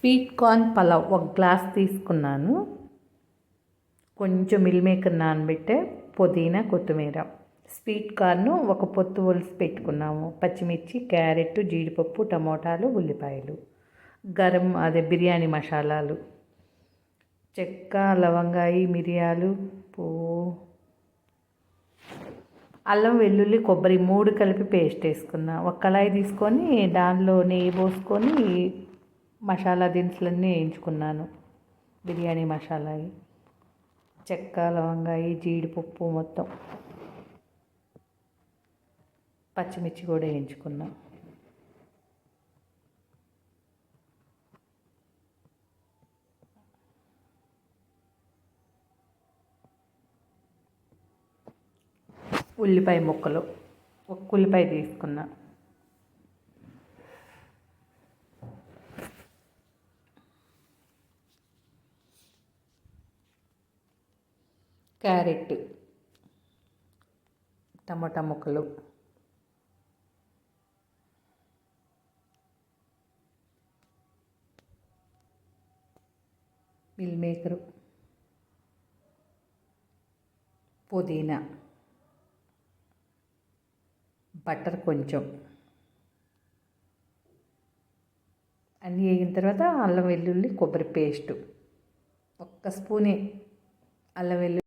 Sweet corn pulao ఒక glass తీసుకున్నాను. కొంచెం మిల్ మేకర్ నానబెట్టే పుదీనా కొత్తిమీర. స్వీట్ కార్న్ ఒక పొత్తు ఒలిసి పెట్టుకున్నాము. పచ్చిమిర్చి క్యారెట్ జీడిపప్పు టమోటాలు ఉల్లిపాయలు. గరం అదే బిర్యానీ మసాలాలు. చెక్క లవంగాయి మిరియాలు పువ్వు. అల్లం వెల్లుల్లి కొబ్బరి మూడు కలిపి పేస్ట్ వేసుకున్నా. ఒక కళాయి తీసుకొని దానిలో నెయ్యి పోసుకొని మసాలా దినుసులన్నీ వేయించుకున్నాను. బిర్యానీ మసాలా చెక్క లవంగాయి జీడిపప్పు మొత్తం పచ్చిమిర్చి కూడా వేయించుకున్నాను ఉల్లిపాయ ముక్కలు ఒక ఉల్లిపాయ తీసుకున్నా. క్యారెట్ టమాటా ముక్కలు మిల్ మేకరు పుదీనా బటర్ కొంచెం. అన్నీ వేగిన తర్వాత అల్లం వెల్లుల్లి కొబ్బరి పేస్టు. ఒక్క స్పూనే అల్లం వెల్లుల్లి